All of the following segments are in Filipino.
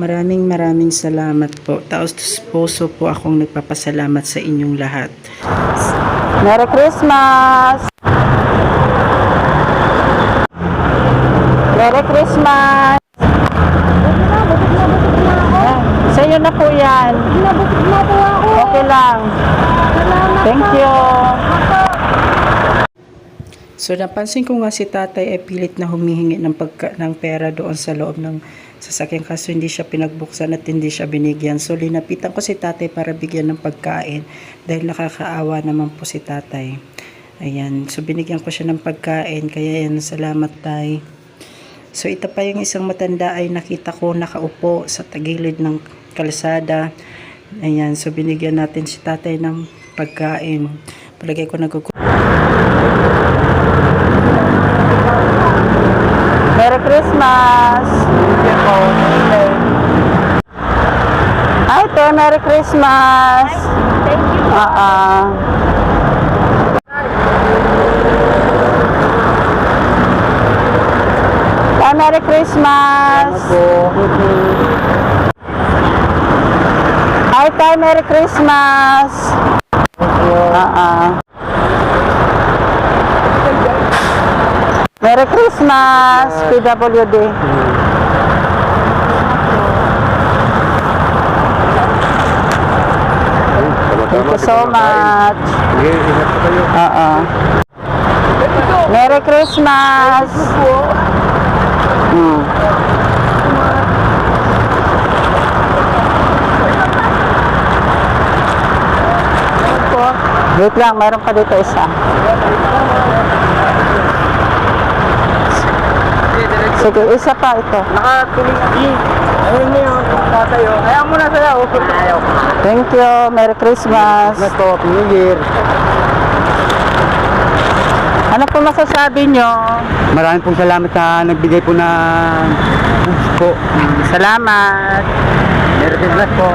Maraming maraming salamat po. Taos puso po akong nagpapasalamat sa inyong lahat. Merry Christmas! Merry Christmas! Sa inyo na po yan. Nabukod na po ako. Okay lang. Salamat Thank you. So napansin ko nga si tatay ay pilit na humihingi ng, pagka, ng pera doon sa loob ng sasakyan kaso hindi siya pinagbuksan at hindi siya binigyan. So linapitan ko si tatay para bigyan ng pagkain dahil nakakaawa naman po si tatay. Ayan, so binigyan ko siya ng pagkain kaya yan, salamat tay. So ito pa yung isang matanda ay nakita ko nakaupo sa tagilid ng kalsada. Ayan, so binigyan natin si tatay ng pagkain. Palagay ko nagkukuha Merry Christmas! Hi, te. Merry Christmas! Thank you. Ah, ah. Hi, Merry Christmas! Hi, Tay. Merry Christmas! Ah, ah. Merry Christmas, PWD. Thank you so much. Oo. Merry Christmas. Hmm. Wait lang, mayroon pa dito isa. Sige, isa pa ito. Nakatuloy. Ayun mo oh. Ayaw mo na sa'yo. Ayaw. Thank you. Merry Christmas. Mas po, New Year. Ano po masasabi nyo? Maraming pong salamat sa nagbigay po na po. Salamat. Merry Christmas po.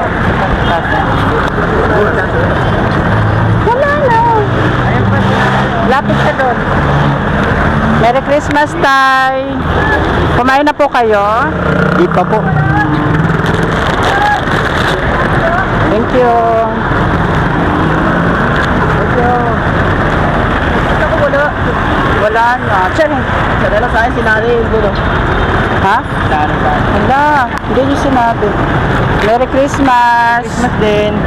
Wala na. Lapit ka doon. Merry Christmas, Tay. Kumain na po kayo. Di pa po. Thank you. Ako wala. Wala na. Tiyan eh. Sadala sa akin sinari yung dulo. Ha? Wala. Hindi nyo sinabi. Merry Christmas. Christmas din.